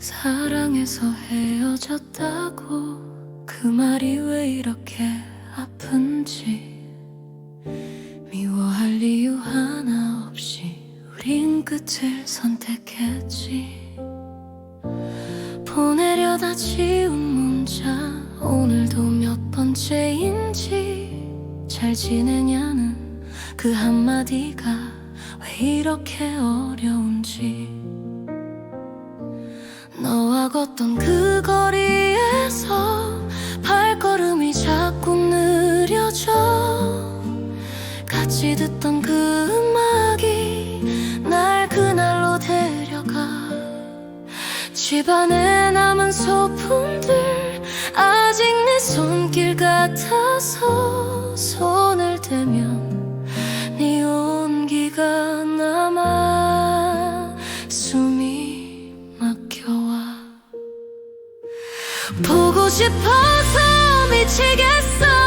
사랑해서 헤어졌다고 그 말이 왜 이렇게 아픈지 미워할 이유 하나 없이 우린 끝을 선택했지. 보내려다 지운 문자 오늘도 몇 번째인지 잘 지내냐는 그 한마디가 왜 이렇게 어려운지 너와 걷던 그 거리에서 발걸음이 자꾸 느려져. 같이 듣던 그 음악이 날 그날로 데려가. 집안에 남은 소품들 아직 내 손길 같아서 손을 대면 보고 싶어서 미치겠어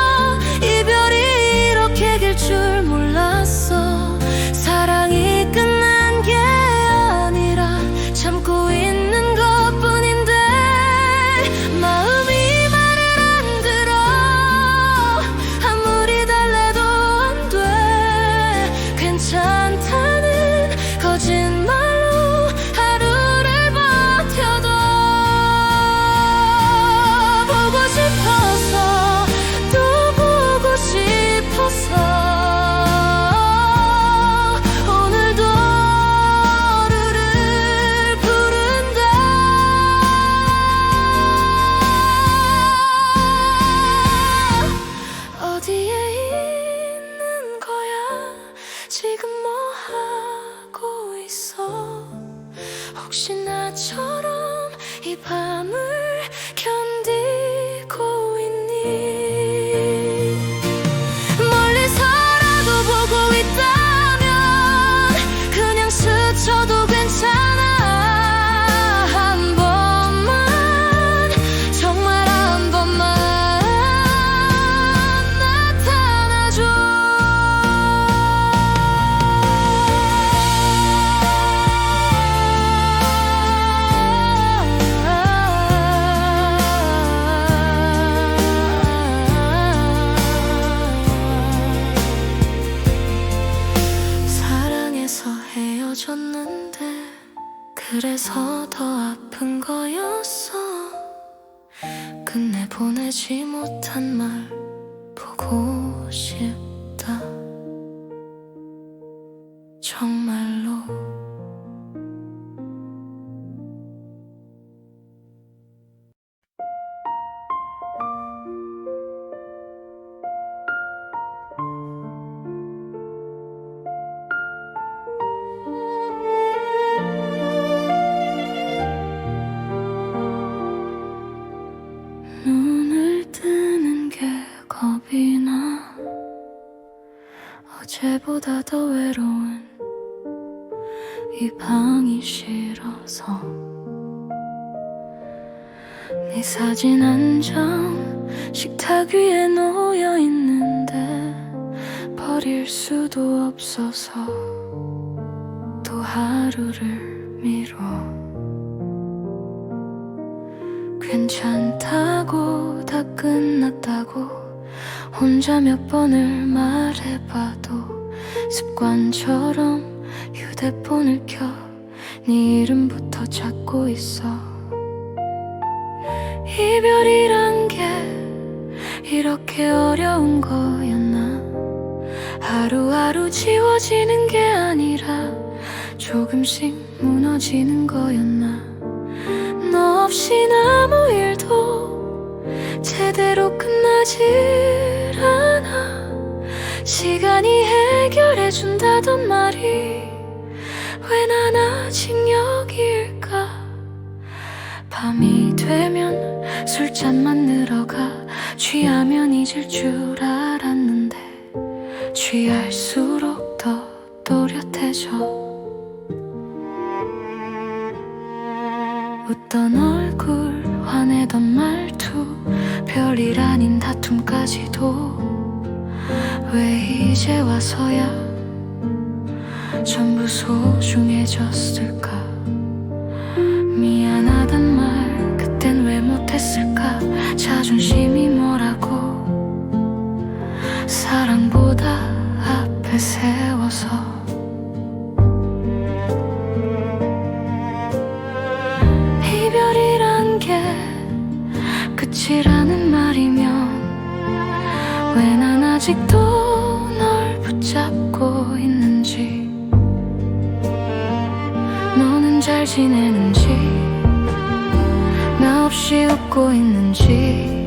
그래서 더 아픈 거였어. 끝내 보내지 못한 말 보고 싶다 외로운 이 방이 싫어서 네 사진 한 장 식탁 위에 놓여 있는데 버릴 수도 없어서 또 하루를 미뤄. 괜찮다고 다 끝났다고 혼자 몇 번을 말해봐도 습관처럼 휴대폰을 켜. 네 이름부터 찾고 있어. 이별이란 게 이렇게 어려운 거였나? 하루하루 지워지는 게 아니라 조금씩 무너지는 거였나? 너 없인 아무 일도 제대로 끝나질 않아 시간이 해결해준다던 말이 왜 난 아직 여기일까? 밤이 되면 술잔만 늘어가 취하면 잊을 줄 알았는데 취할수록 더 또렷해져. 웃던 얼굴 화내던 말투 별일 아닌 다툼까지도 왜 이제 와서야 전부 소중해졌을까? 미안하단 말 그땐 왜 못했을까? 자존심이 뭐라고? 사랑보다 앞에 세워서. 이별이란 게 끝이라는 말이면 왜 난 아직도 잘 지내는지 나 없이 웃고 있는지.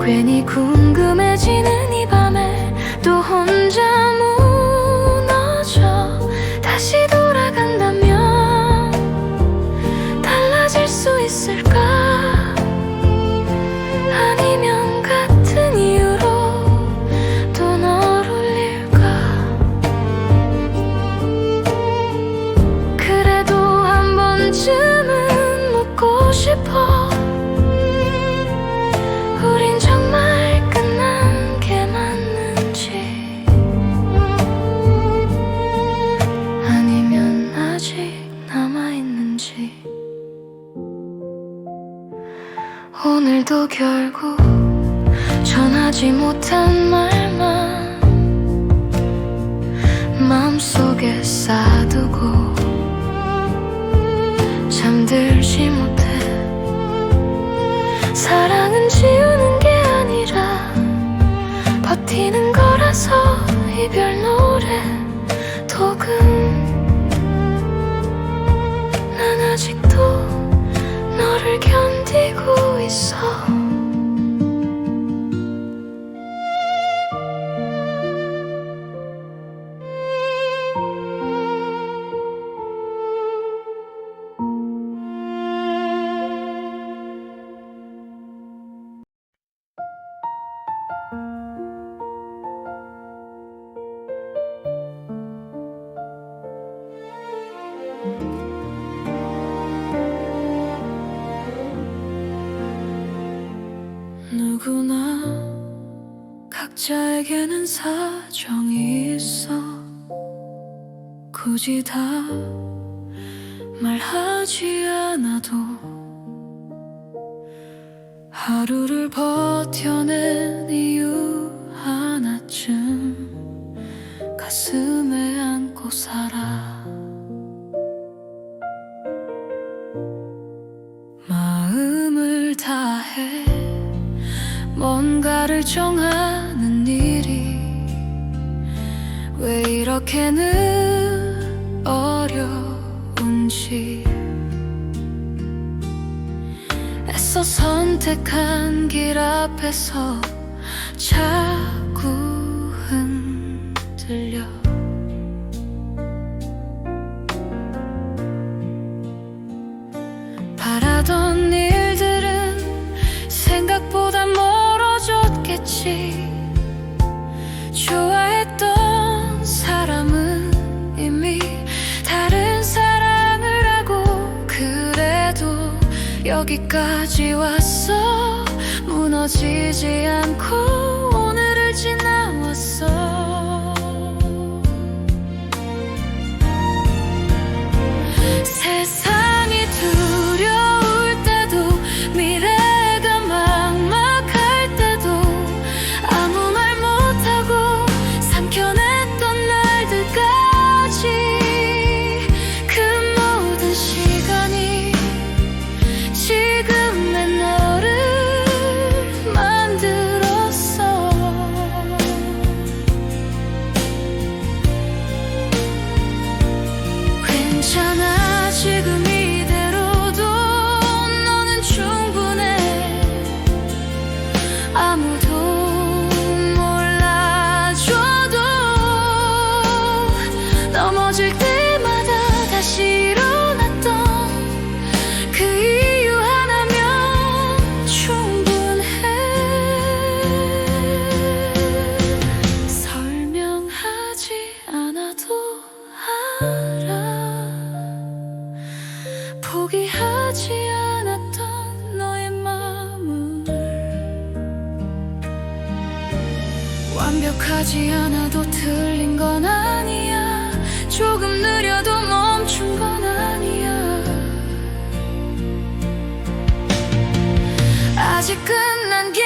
괜히 궁금해지는 이 밤에 또 혼자 무 결국 전하지 못한 말만 마음속에 쌓아두고 잠들지 못해 사랑은 지우는 게 아니라 버티는 거라서 이별 노래 독은 난 아직도 너를 견디고 있어 누구나 각자에게는 사정이 있어. 굳이 다 말하지 않아도 하루를 버텨낸 이유 하나쯤 가슴에 안고 살아 뭔가를 정하는 일이 왜 이렇게는 어려운지. 애써 선택한 길 앞에서 자 멀어졌겠지 좋아했던 사람은 이미 다른 사랑을 하고 그래도 여기까지 왔어. 무너지지 않고 오늘을 지나왔어. 세상 않아도 틀린 건 아니야. 조금 느려도 멈춘 건 아니야. 아직 끝난 게